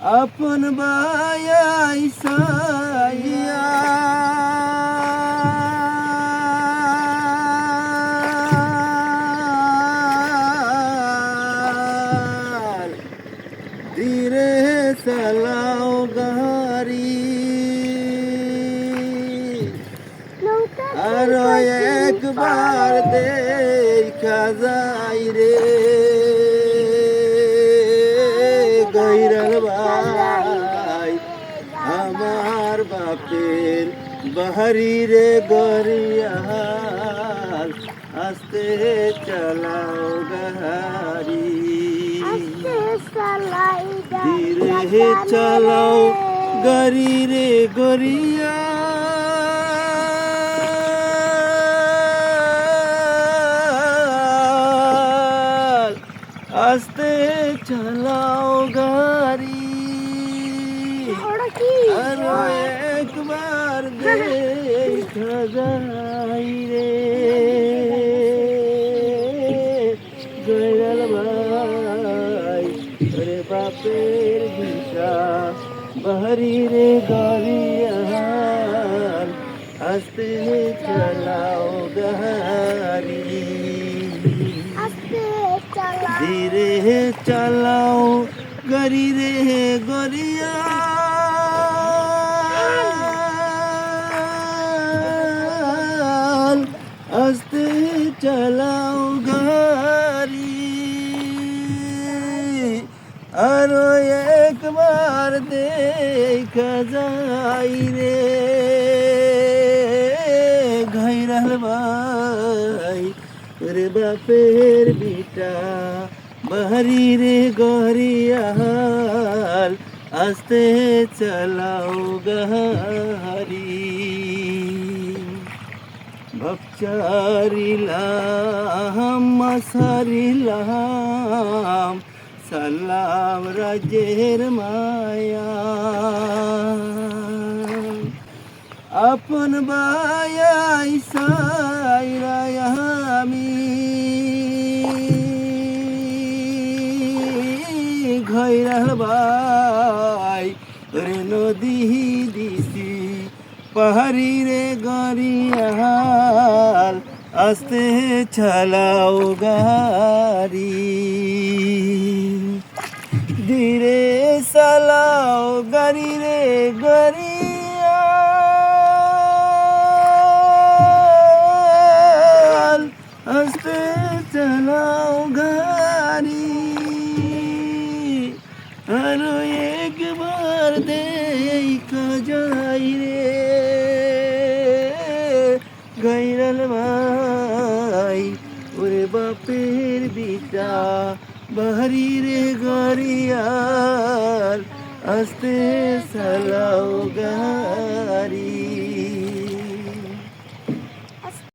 আপন বায়াই সাইয়া ধীরে চালাও গাড়ি আর একবার দেখা যাই রে बहरी रे गोरियाल हस्ते चलाओ गहरी। धीरे चलाओ गरी रे गोरिया हस्ते चलाओ गरी अरे যাই রে। জয়লাল ভাই রে বাপের দিশা বাহারি রে গরিয়াল আস্তে চালাও গাড়ি ধীরে চালাও গরি রে গরিয়া चलाऊ घरी अरो एक बार देख जाई रे। घर भाई रे बापेर बेटा बहरी रे गौरियाल आस्ते चलाओ गहरी ভক্তারিলাম মাসারিলাম সালাম রাজের মায়া। আপন বায়াই সাইরাই আমি। ঘৈরাল বাই রে নদী দিছি। पहरी रे गरी अस्ते चलाओ गारी। धीरे सलाओ गरी रे गरी पेर दिखा बहरी रे गोरियार अस्ते सलाओ गारी